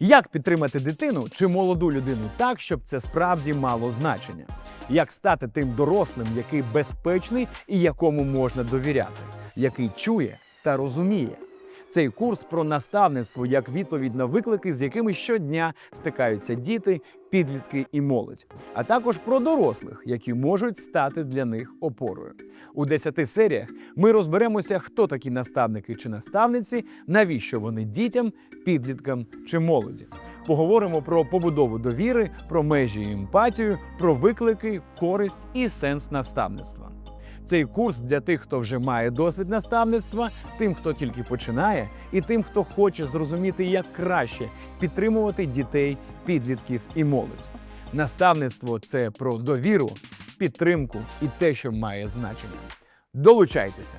Як підтримати дитину чи молоду людину так, щоб це справді мало значення? Як стати тим дорослим, який безпечний і якому можна довіряти, який чує та розуміє? Цей курс про наставництво як відповідь на виклики, з якими щодня стикаються діти, підлітки і молодь, а також про дорослих, які можуть стати для них опорою. У 10 серіях ми розберемося, хто такі наставники чи наставниці, навіщо вони дітям, підліткам чи молоді. Поговоримо про побудову довіри, про межі і емпатію, про виклики, користь і сенс наставництва. Цей курс для тих, хто вже має досвід наставництва, тим, хто тільки починає, і тим, хто хоче зрозуміти, як краще підтримувати дітей, підлітків і молодь. Наставництво це про довіру, підтримку і те, що має значення. Долучайтеся!